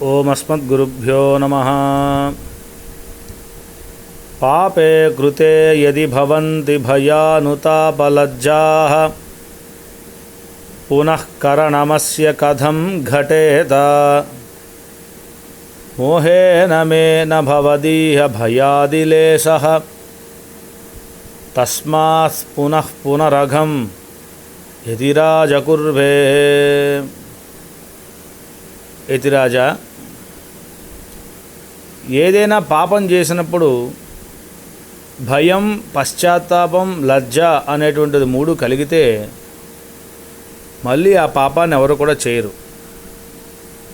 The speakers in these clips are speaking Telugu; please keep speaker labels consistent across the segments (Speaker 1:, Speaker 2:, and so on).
Speaker 1: ఓమస్మద్గురుభ్యో నమ పాపే కృతే యది భవంతి భయానుతాపలజ్జా పునః కరణమస్య కథం ఘటేత మోహేన మే న భవదీహ భయాదిలేశः తస్మాత్ పునః పునరఘం యతిరాజకుర్వే యతిరాజా ఏదైనా పాపం చేసినప్పుడు భయం పశ్చాత్తాపం లజ్జ అనేటువంటిది మూడు కలిగితే మళ్ళీ ఆ పాపాన్ని ఎవరు కూడా చేయరు.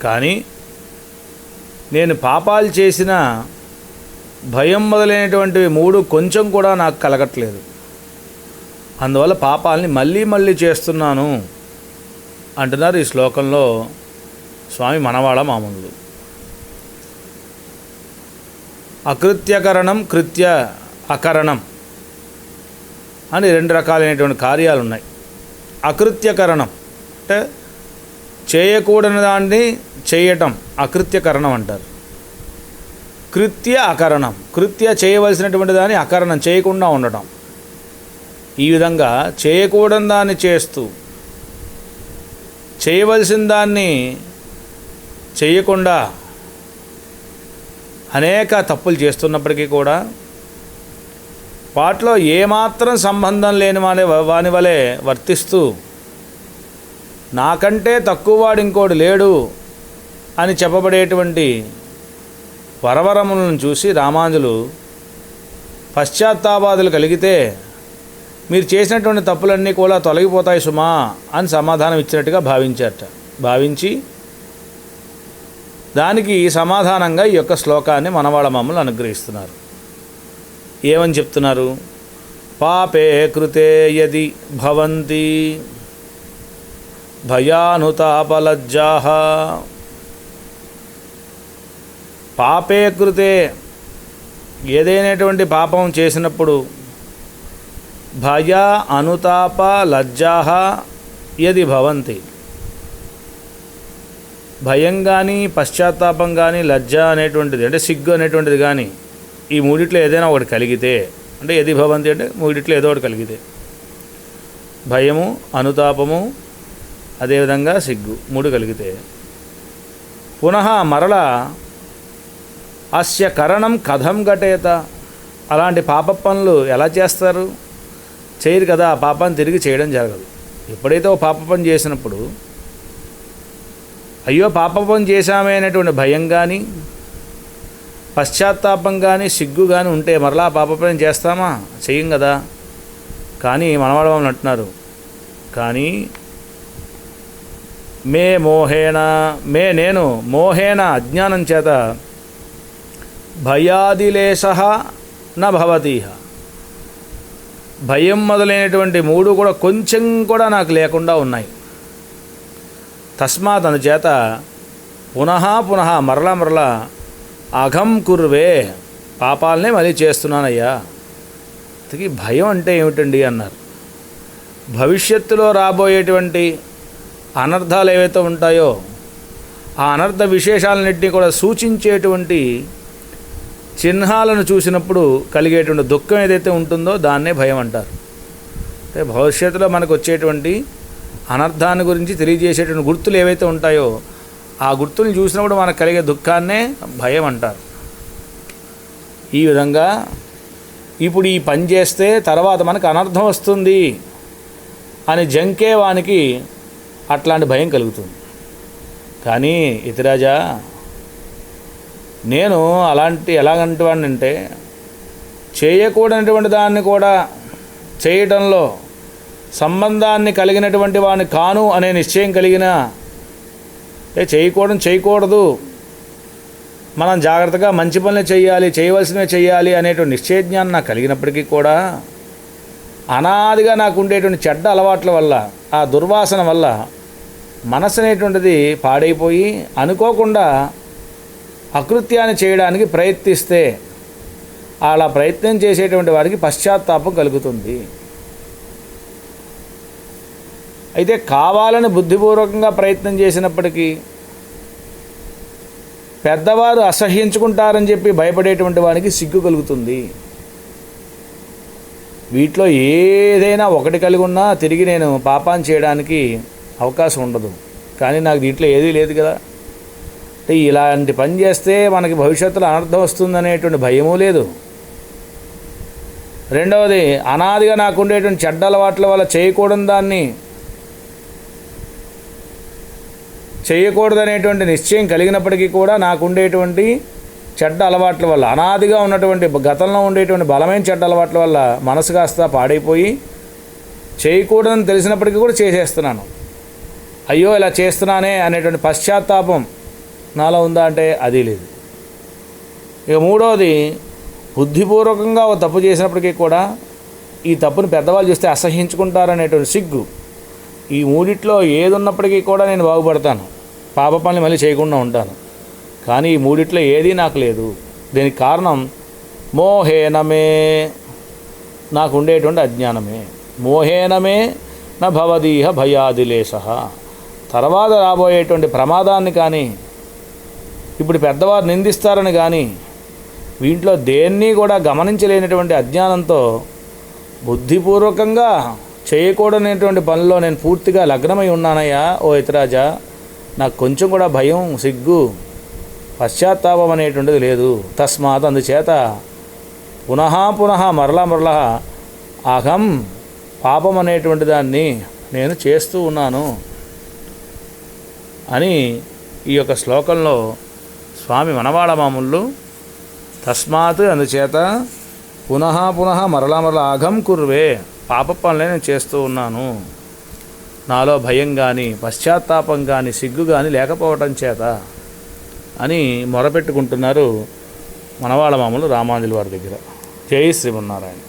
Speaker 1: కానీ నేను పాపాలు చేసిన భయం మొదలైనటువంటివి మూడు కొంచెం కూడా నాకు కలగట్లేదు. అందువల్ల పాపాలని మళ్ళీ మళ్ళీ చేస్తున్నాను అంటున్నారు ఈ శ్లోకంలో స్వామి మనవాళ మామూలు. అకృత్యకరణం కృత్య అకరణం అని రెండు రకాలైనటువంటి కార్యాలు ఉన్నాయి అకృత్యకరణం అంటే చేయకూడని దాన్ని చేయటం అకృత్యకరణం అంటారు. కృత్య అకరణం కృత్య చేయవలసినటువంటి దాన్ని అకరణం చేయకుండా ఉండటం. ఈ విధంగా చేయకూడని దాన్ని చేస్తూ చేయవలసిన దాన్ని చేయకుండా అనేక తప్పులు చేస్తున్నప్పటికీ కూడా వాటిలో ఏమాత్రం సంబంధం లేని వాని వాని వలె వర్తిస్తూ నాకంటే తక్కువ వాడు ఇంకోడు లేడు అని చెప్పబడేటువంటి వరవరములను చూసి రామాంజులు పశ్చాత్తాపాదులు కలిగితే మీరు చేసినటువంటి తప్పులన్నీ కూడా తొలగిపోతాయి సుమా అని సమాధానం ఇచ్చినట్టుగా భావించారట. భావించి దానికి సమాధానంగా ఈ యొక్క శ్లోకాన్ని మనవాళ్ళ మమ్మల్ని అనుగ్రహిస్తున్నారు. ఏమని చెప్తున్నారు? పాపే కృతే యది భవంతి భయానుతాపలజ్జా. పాపే కృతే ఏదైనటువంటి పాపం చేసినప్పుడు భయ అనుతాప లజ్జా యది భవంతి. భయం కానీ పశ్చాత్తాపం కానీ లజ్జ అనేటువంటిది అంటే సిగ్గు అనేటువంటిది కానీ ఈ మూడిట్లో ఏదైనా ఒకటి కలిగితే అంటే ఎది భవంతి అంటే మూడిట్లో ఏదో ఒకటి కలిగితే. భయము అనుతాపము అదేవిధంగా సిగ్గు మూడు కలిగితే. పునః మరల అస్య కరణం కథం ఘటేత. అలాంటి పాప పనులు ఎలా చేస్తారు? చేయరు కదా ఆ పాపాన్ని తిరిగి చేయడం జరగదు. ఎప్పుడైతే ఓ పాప పని చేసినప్పుడు అయ్యో పాపపం చేశామే అనేటువంటి భయం కానీ పశ్చాత్తాపం కానీ సిగ్గు కానీ ఉంటే మరలా పాపపం చేస్తామా? చెయ్యం కదా. కానీ మనవాడు మమ్మల్ని అంటున్నారు కానీ మే మోహేన మే నేను మోహేన అజ్ఞానం చేత భయాదిలేశ నభవతీహ భయం మొదలైనటువంటి మూడు కూడా కొంచెం కూడా నాకు లేకుండా ఉన్నాయి. తస్మాత్ అందుచేత పునః పునః మరల మరల అఘం కుర్వే పాపాలనే మళ్ళీ చేస్తున్నానయ్యా. అందుకే భయం అంటే ఏమిటండి అన్నారు. భవిష్యత్తులో రాబోయేటువంటి అనర్థాలు ఏవైతే ఉంటాయో ఆ అనర్థ విశేషాలన్నింటినీ కూడా సూచించేటువంటి చిహ్నాలను చూసినప్పుడు కలిగేటువంటి దుఃఖం ఏదైతే ఉంటుందో దాన్నే భయం అంటారు. అంటే భవిష్యత్తులో మనకు వచ్చేటువంటి అనర్థాన్ని గురించి తెలియజేసేటువంటి గుర్తులు ఏవైతే ఉంటాయో ఆ గుర్తుల్ని చూసినప్పుడు మనకు కలిగే దుఃఖాన్నే భయం అంటారు. ఈ విధంగా ఇప్పుడు ఈ పని చేస్తే తర్వాత మనకు అనర్థం వస్తుంది అని జంకే వానికి అట్లాంటి భయం కలుగుతుంది. కానీ ఇతిరాజా నేను అలాంటి ఎలాగంటి వాడిని అంటే చేయకూడనటువంటి దాన్ని కూడా చేయటంలో సంబంధాన్ని కలిగినటువంటి వాడిని కాను అనే నిశ్చయం కలిగిన ఏ చేయకూడదు చేయకూడదు. మనం జాగ్రత్తగా మంచి పనులు చేయాలి చేయవలసినవి చేయాలి అనేటువంటి నిశ్చయజ్ఞానం నాకు కలిగినప్పటికీ కూడా అనాదిగా నాకు ఉండేటువంటి చెడ్డ అలవాట్ల వల్ల ఆ దుర్వాసన వల్ల మనసు అనేటువంటిది పాడైపోయి అనుకోకుండా అకృత్యాన్ని చేయడానికి ప్రయత్నిస్తే అలా ప్రయత్నం చేసేటువంటి వారికి పశ్చాత్తాపం కలుగుతుంది. అయితే కావాలని బుద్ధిపూర్వకంగా ప్రయత్నం చేసినప్పటికీ పెద్దవారు అసహ్యించుకుంటారని చెప్పి భయపడేటువంటి వానికి సిగ్గు కలుగుతుంది. వీటిలో ఏదైనా ఒకటి కలిగి ఉన్నా తిరిగి నేను పాపాన్ని చేయడానికి అవకాశం ఉండదు. కానీ నాకు దీంట్లో ఏదీ లేదు కదా. అంటే ఇలాంటి పని చేస్తే మనకి భవిష్యత్తులో అనర్థం వస్తుందనేటువంటి భయము లేదు. రెండవది అనాదిగా నాకు ఉండేటువంటి చెడ్డ అలవాట్ల వల్ల చేయకూడని దాన్ని చేయకూడదనేటువంటి నిశ్చయం కలిగినప్పటికీ కూడా నాకు ఉండేటువంటి చెడ్డ అలవాట్ల వల్ల అనాదిగా ఉన్నటువంటి గతంలో ఉండేటువంటి బలమైన చెడ్డ అలవాట్ల వల్ల మనసు కాస్త పాడైపోయి చేయకూడదని తెలిసినప్పటికీ కూడా చేసేస్తున్నాను. అయ్యో ఇలా చేస్తున్నానే అనేటువంటి పశ్చాత్తాపం నాలో ఉందా అంటే అది లేదు. ఇక మూడవది బుద్ధిపూర్వకంగా ఒక తప్పు చేసినప్పటికీ కూడా ఈ తప్పును పెద్దవాళ్ళు చూస్తే అసహించుకుంటారనేటువంటి సిగ్గు. ఈ మూడిట్లో ఏది ఉన్నప్పటికీ కూడా నేను బాగుపడతాను. పాప పనులు మళ్ళీ చేయకుండా ఉంటాను. కానీ ఈ మూడిట్లో ఏదీ నాకు లేదు. దీనికి కారణం మోహేనమే. నాకు ఉండేటువంటి అజ్ఞానమే. మోహేనమే నా భవదీహ భయాదిలేశ. తర్వాత రాబోయేటువంటి ప్రమాదాన్ని కానీ ఇప్పుడు పెద్దవారు నిందిస్తారని కానీ వీంట్లో దేన్ని కూడా గమనించలేనటువంటి అజ్ఞానంతో బుద్ధిపూర్వకంగా చేయకూడనటువంటి పనిలో నేను పూర్తిగా లగ్నమై ఉన్నానయ్యా ఓ ఇతరాజా. నాకు కొంచెం కూడా భయం సిగ్గు పశ్చాత్తాపం అనేటువంటిది లేదు. తస్మాత్ అందుచేత పునః పునః మరలా మరలా అహం పాపం అనేటువంటి దాన్ని నేను చేస్తూ ఉన్నాను అని ఈ యొక్క శ్లోకంలో స్వామి మనవాళ మామూళ్ళు తస్మాత్ అందుచేత పునః పునః మరలా మరలా అఘం కుర్వే పాప పనులే నేను చేస్తూ ఉన్నాను. నాలో భయం కానీ పశ్చాత్తాపం కానీ సిగ్గు కానీ లేకపోవటం చేత అని మొరపెట్టుకుంటున్నారు మనవాళ్ళ మామూలు రామాంజుల వారి దగ్గర. జై శ్రీమన్నారాయణ.